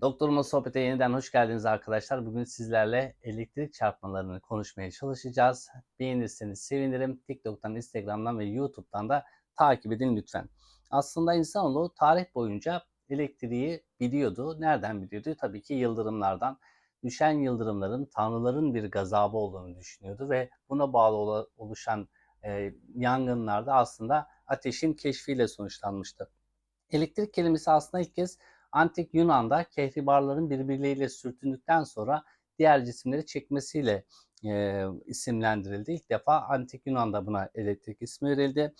Doktorumla sohbete yeniden hoş geldiniz arkadaşlar. Bugün sizlerle elektrik çarpmalarını konuşmaya çalışacağız. Beğenirseniz sevinirim. TikTok'tan, Instagram'dan ve YouTube'dan da takip edin lütfen. Aslında insanoğlu tarih boyunca elektriği biliyordu. Nereden biliyordu? Tabii ki yıldırımlardan. Düşen yıldırımların tanrıların bir gazabı olduğunu düşünüyordu ve buna bağlı oluşan e, yangınlarda aslında ateşin keşfiyle sonuçlanmıştı. Elektrik kelimesi aslında ilk kez Antik Yunan'da kehribarların birbirleriyle sürtündükten sonra diğer cisimleri çekmesiyle e, isimlendirildi. İlk defa Antik Yunan'da buna elektrik ismi verildi.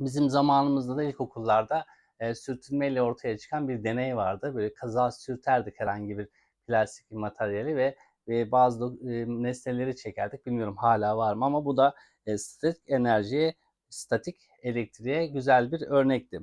Bizim zamanımızda da ilkokullarda e, sürtünmeyle ortaya çıkan bir deney vardı. Böyle kaza sürterdik herhangi bir plastik bir materyali ve, ve bazı e, nesneleri çekerdik. Bilmiyorum hala var mı ama bu da e, statik enerjiye, statik elektriğe güzel bir örnekti.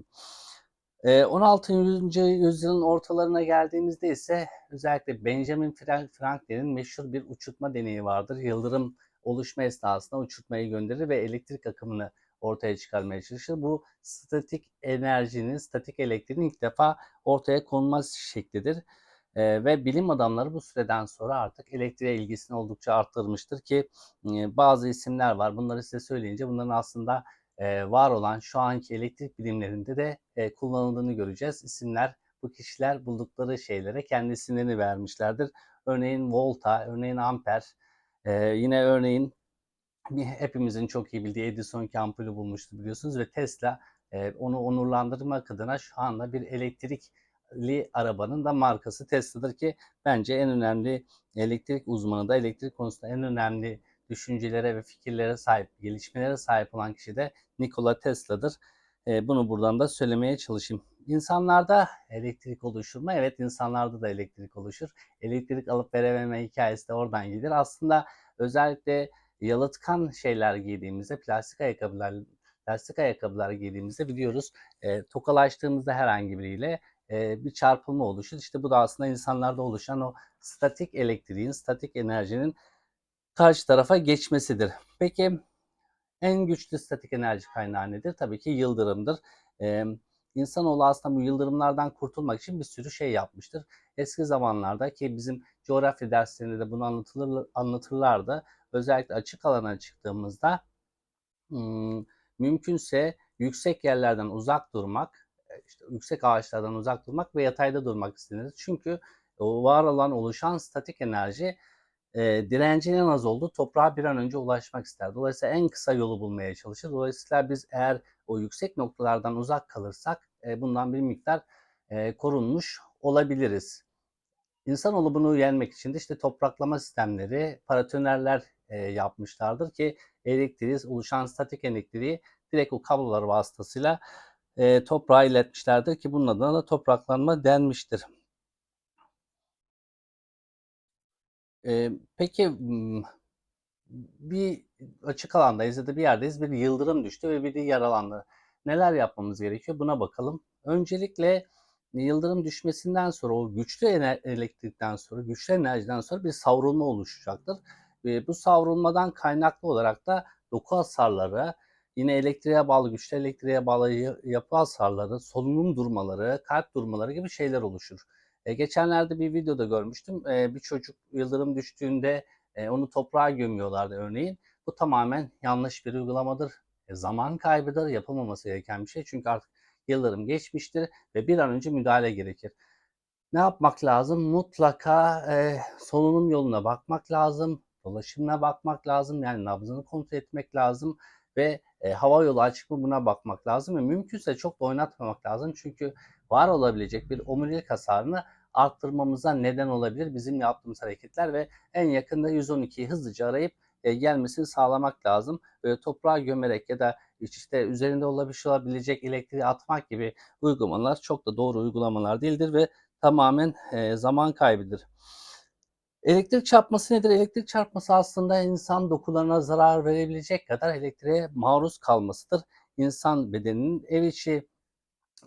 16. yüzyılın ortalarına geldiğimizde ise özellikle Benjamin Franklin'in meşhur bir uçurtma deneyi vardır. Yıldırım oluşma esnasında uçurtmayı gönderir ve elektrik akımını ortaya çıkarmaya çalışır. Bu statik enerjinin, statik elektriğin ilk defa ortaya konmaz şeklidir. Ee, ve bilim adamları bu süreden sonra artık elektriğe ilgisini oldukça arttırmıştır ki e, bazı isimler var. Bunları size söyleyince bunların aslında e, var olan şu anki elektrik bilimlerinde de e, kullanıldığını göreceğiz. İsimler bu kişiler buldukları şeylere kendi isimlerini vermişlerdir. Örneğin volta, örneğin amper, e, yine örneğin hepimizin çok iyi bildiği Edison ampulü bulmuştu biliyorsunuz ve Tesla onu onurlandırmak adına şu anda bir elektrikli arabanın da markası Tesla'dır ki bence en önemli elektrik uzmanı da elektrik konusunda en önemli düşüncelere ve fikirlere sahip, gelişmelere sahip olan kişi de Nikola Tesla'dır. E, bunu buradan da söylemeye çalışayım. İnsanlarda elektrik oluşur mu? Evet insanlarda da elektrik oluşur. Elektrik alıp verememe hikayesi de oradan gelir. Aslında özellikle yalıtkan şeyler giydiğimizde, plastik ayakkabılar plastik ayakkabılar giydiğimizde biliyoruz e, tokalaştığımızda herhangi biriyle e, bir çarpılma oluşur. İşte bu da aslında insanlarda oluşan o statik elektriğin, statik enerjinin karşı tarafa geçmesidir. Peki en güçlü statik enerji kaynağı nedir? Tabii ki yıldırımdır. Ee, insanoğlu aslında bu yıldırımlardan kurtulmak için bir sürü şey yapmıştır. Eski zamanlarda ki bizim coğrafya derslerinde de bunu anlatılır, anlatırlardı. Özellikle açık alana çıktığımızda hmm, mümkünse yüksek yerlerden uzak durmak, işte yüksek ağaçlardan uzak durmak ve yatayda durmak istenir. Çünkü var olan oluşan statik enerji e, direncinin en az olduğu toprağa bir an önce ulaşmak ister. Dolayısıyla en kısa yolu bulmaya çalışır. Dolayısıyla biz eğer o yüksek noktalardan uzak kalırsak e, bundan bir miktar e, korunmuş olabiliriz. İnsanoğlu bunu yenmek için de işte topraklama sistemleri, paratonerler e, yapmışlardır ki elektriği, oluşan statik elektriği direkt o kablolar vasıtasıyla e, toprağa iletmişlerdir ki bunun adına da topraklanma denmiştir. Eee, peki, bir açık alandayız ya da bir yerdeyiz, bir yıldırım düştü ve biri yaralandı. Neler yapmamız gerekiyor? Buna bakalım. Öncelikle yıldırım düşmesinden sonra, o güçlü elektrikten sonra, güçlü enerjiden sonra bir savrulma oluşacaktır. Ve bu savrulmadan kaynaklı olarak da doku hasarları, yine elektriğe bağlı, güçlü elektriğe bağlı yapı hasarları, solunum durmaları, kalp durmaları gibi şeyler oluşur. E, geçenlerde bir videoda görmüştüm. E, bir çocuk yıldırım düştüğünde e, onu toprağa gömüyorlardı örneğin. Bu tamamen yanlış bir uygulamadır. E, zaman kaybıdır, yapılmaması gereken bir şey. Çünkü artık yıldırım geçmiştir ve bir an önce müdahale gerekir. Ne yapmak lazım? Mutlaka e, solunum yoluna bakmak lazım, dolaşımına bakmak lazım, yani nabzını kontrol etmek lazım ve e, hava yolu açık mı buna bakmak lazım ve mümkünse çok da oynatmamak lazım. Çünkü var olabilecek bir omurilik hasarını arttırmamıza neden olabilir bizim yaptığımız hareketler ve en yakında 112'yi hızlıca arayıp e, gelmesini sağlamak lazım. Böyle toprağa gömerek ya da işte üzerinde olabilecek elektriği atmak gibi uygulamalar çok da doğru uygulamalar değildir ve tamamen e, zaman kaybıdır. Elektrik çarpması nedir? Elektrik çarpması aslında insan dokularına zarar verebilecek kadar elektriğe maruz kalmasıdır. İnsan bedeninin ev içi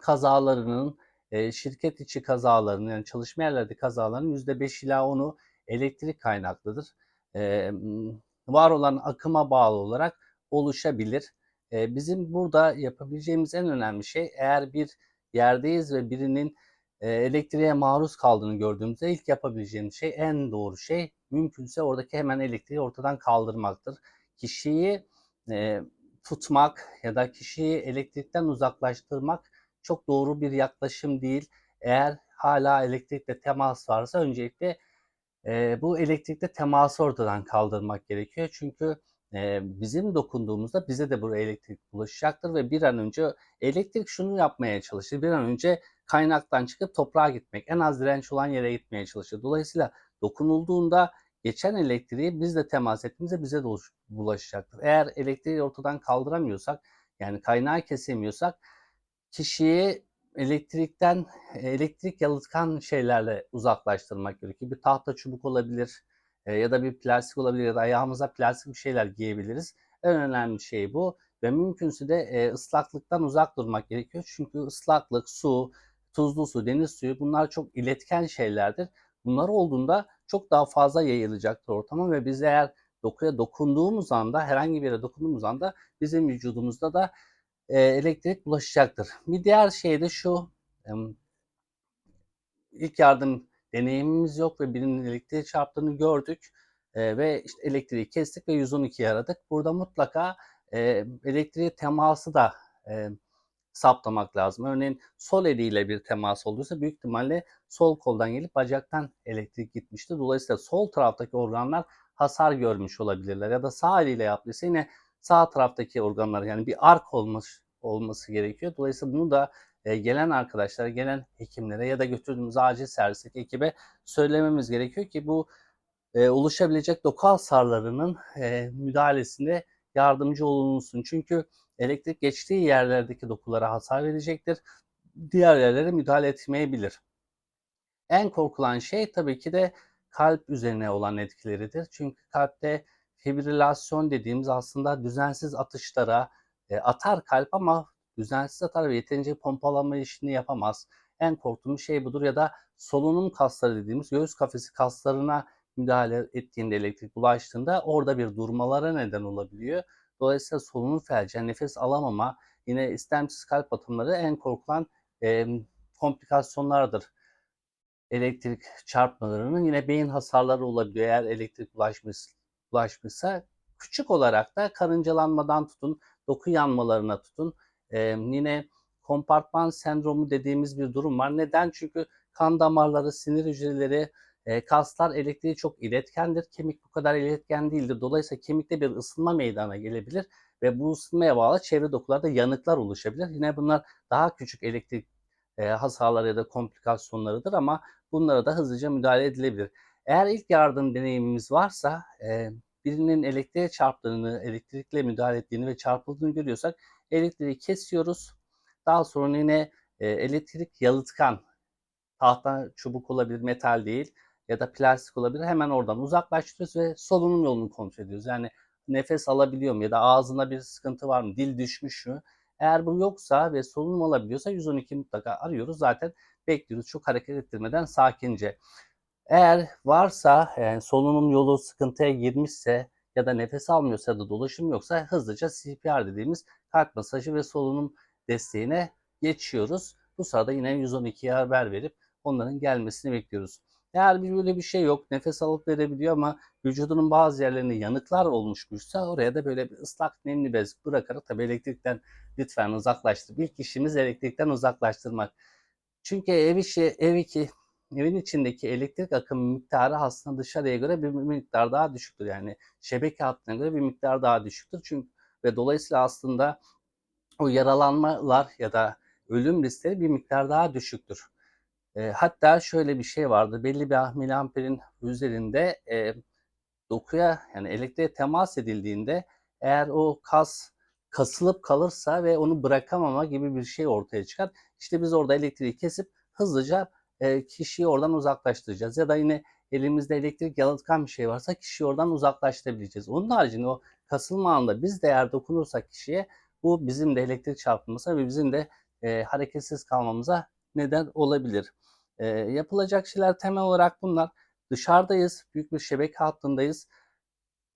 kazalarının, şirket içi kazalarının yani çalışma yerlerde kazalarının %5 ila 10'u elektrik kaynaklıdır. Var olan akıma bağlı olarak oluşabilir. Bizim burada yapabileceğimiz en önemli şey eğer bir yerdeyiz ve birinin e, elektriğe maruz kaldığını gördüğümüzde ilk yapabileceğimiz şey en doğru şey mümkünse oradaki hemen elektriği ortadan kaldırmaktır. Kişiyi e, tutmak ya da kişiyi elektrikten uzaklaştırmak çok doğru bir yaklaşım değil. Eğer hala elektrikle temas varsa öncelikle e, bu elektrikle teması ortadan kaldırmak gerekiyor. Çünkü e, bizim dokunduğumuzda bize de buraya elektrik ulaşacaktır ve bir an önce elektrik şunu yapmaya çalışır. Bir an önce kaynaktan çıkıp toprağa gitmek, en az direnç olan yere gitmeye çalışır. Dolayısıyla dokunulduğunda geçen elektriği biz de temas ettiğimizde bize de bulaşacaktır. Eğer elektriği ortadan kaldıramıyorsak, yani kaynağı kesemiyorsak kişiyi elektrikten elektrik yalıtkan şeylerle uzaklaştırmak gerekiyor. Bir tahta çubuk olabilir e, ya da bir plastik olabilir ya da ayağımıza plastik bir şeyler giyebiliriz. En önemli şey bu ve mümkünse de e, ıslaklıktan uzak durmak gerekiyor. Çünkü ıslaklık, su, tuzlu su, deniz suyu bunlar çok iletken şeylerdir. Bunlar olduğunda çok daha fazla yayılacaktır ortama ve biz eğer dokuya dokunduğumuz anda, herhangi bir yere dokunduğumuz anda bizim vücudumuzda da e, elektrik bulaşacaktır. Bir diğer şey de şu, e, ilk yardım deneyimimiz yok ve birinin elektriğe çarptığını gördük e, ve işte elektriği kestik ve 112'yi aradık. Burada mutlaka e, elektriğe teması da e, saptamak lazım. Örneğin sol eliyle bir temas olduysa büyük ihtimalle sol koldan gelip bacaktan elektrik gitmişti. Dolayısıyla sol taraftaki organlar hasar görmüş olabilirler. Ya da sağ eliyle yaptıysa yine sağ taraftaki organlar yani bir ark olmuş olması gerekiyor. Dolayısıyla bunu da e, gelen arkadaşlara, gelen hekimlere ya da götürdüğümüz acil servisteki ekibe söylememiz gerekiyor ki bu e, oluşabilecek doku hasarlarının e, müdahalesinde yardımcı olunsun. Çünkü elektrik geçtiği yerlerdeki dokulara hasar verecektir. Diğer yerlere müdahale etmeyebilir. En korkulan şey tabii ki de kalp üzerine olan etkileridir. Çünkü kalpte fibrilasyon dediğimiz aslında düzensiz atışlara e, atar kalp ama düzensiz atar ve yeterince pompalama işini yapamaz. En korktuğum şey budur ya da solunum kasları dediğimiz göğüs kafesi kaslarına müdahale ettiğinde elektrik bulaştığında orada bir durmalara neden olabiliyor. Dolayısıyla solunum felci, nefes alamama, yine istemsiz kalp atımları en korkulan e, komplikasyonlardır. Elektrik çarpmalarının yine beyin hasarları olabiliyor eğer elektrik bulaşmış, bulaşmışsa. Küçük olarak da karıncalanmadan tutun, doku yanmalarına tutun. E, yine kompartman sendromu dediğimiz bir durum var. Neden? Çünkü kan damarları, sinir hücreleri, e, kaslar elektriği çok iletkendir. Kemik bu kadar iletken değildir. Dolayısıyla kemikte bir ısınma meydana gelebilir ve bu ısınmaya bağlı çevre dokularda yanıklar oluşabilir. Yine bunlar daha küçük elektrik e, hasarları ya da komplikasyonlarıdır ama bunlara da hızlıca müdahale edilebilir. Eğer ilk yardım deneyimimiz varsa e, birinin elektriğe çarptığını, elektrikle müdahale ettiğini ve çarpıldığını görüyorsak elektriği kesiyoruz. Daha sonra yine e, elektrik yalıtkan tahta çubuk olabilir, metal değil ya da plastik olabilir. Hemen oradan uzaklaştırıyoruz ve solunum yolunu kontrol ediyoruz. Yani nefes alabiliyor mu ya da ağzında bir sıkıntı var mı, dil düşmüş mü? Eğer bu yoksa ve solunum alabiliyorsa 112 mutlaka arıyoruz. Zaten bekliyoruz çok hareket ettirmeden sakince. Eğer varsa yani solunum yolu sıkıntıya girmişse ya da nefes almıyorsa ya da dolaşım yoksa hızlıca CPR dediğimiz kalp masajı ve solunum desteğine geçiyoruz. Bu sırada yine 112'ye haber verip onların gelmesini bekliyoruz. Eğer bir böyle bir şey yok, nefes alıp verebiliyor ama vücudunun bazı yerlerinde yanıklar olmuşmuşsa oraya da böyle bir ıslak nemli bez bırakarak tabii elektrikten lütfen uzaklaştır. İlk işimiz elektrikten uzaklaştırmak. Çünkü ev işi, ev iki, evin içindeki elektrik akımı miktarı aslında dışarıya göre bir miktar daha düşüktür. Yani şebeke hattına göre bir miktar daha düşüktür. Çünkü ve dolayısıyla aslında o yaralanmalar ya da ölüm riskleri bir miktar daha düşüktür. E, hatta şöyle bir şey vardı. Belli bir miliamperin üzerinde e, dokuya yani elektriğe temas edildiğinde eğer o kas kasılıp kalırsa ve onu bırakamama gibi bir şey ortaya çıkar. İşte biz orada elektriği kesip hızlıca e, kişiyi oradan uzaklaştıracağız. Ya da yine elimizde elektrik yalıtkan bir şey varsa kişiyi oradan uzaklaştırabileceğiz. Onun haricinde o kasılma anında biz de eğer dokunursak kişiye bu bizim de elektrik çarpılması ve bizim de e, hareketsiz kalmamıza neden olabilir. E, yapılacak şeyler temel olarak bunlar. Dışarıdayız, büyük bir şebeke hattındayız.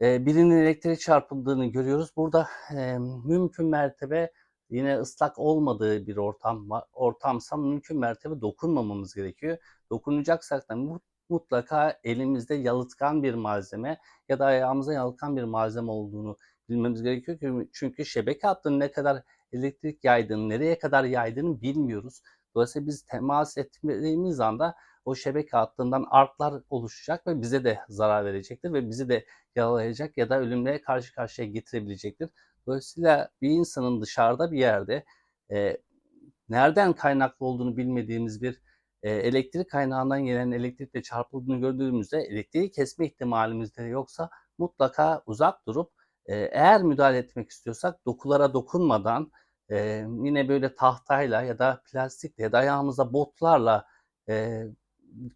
E, birinin elektrik çarpıldığını görüyoruz. Burada e, mümkün mertebe yine ıslak olmadığı bir ortam ortamsa mümkün mertebe dokunmamamız gerekiyor. Dokunacaksak da mu- mutlaka elimizde yalıtkan bir malzeme ya da ayağımıza yalıtkan bir malzeme olduğunu bilmemiz gerekiyor ki çünkü şebeke hattının ne kadar elektrik yaydığını, nereye kadar yaydığını bilmiyoruz. Dolayısıyla biz temas etmediğimiz anda o şebeke hattından artlar oluşacak ve bize de zarar verecektir ve bizi de yaralayacak ya da ölümle karşı karşıya getirebilecektir. Dolayısıyla bir insanın dışarıda bir yerde e, nereden kaynaklı olduğunu bilmediğimiz bir e, elektrik kaynağından gelen elektrikle çarpıldığını gördüğümüzde elektriği kesme ihtimalimiz de yoksa mutlaka uzak durup e, eğer müdahale etmek istiyorsak dokulara dokunmadan e, yine böyle tahtayla ya da plastikle ya da ayağımıza botlarla e,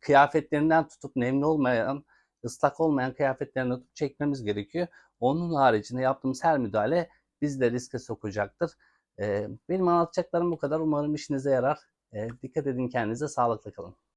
kıyafetlerinden tutup nemli olmayan, ıslak olmayan kıyafetlerinden tutup çekmemiz gerekiyor. Onun haricinde yaptığımız her müdahale bizi de riske sokacaktır. Benim anlatacaklarım bu kadar. Umarım işinize yarar. Dikkat edin kendinize, sağlıklı kalın.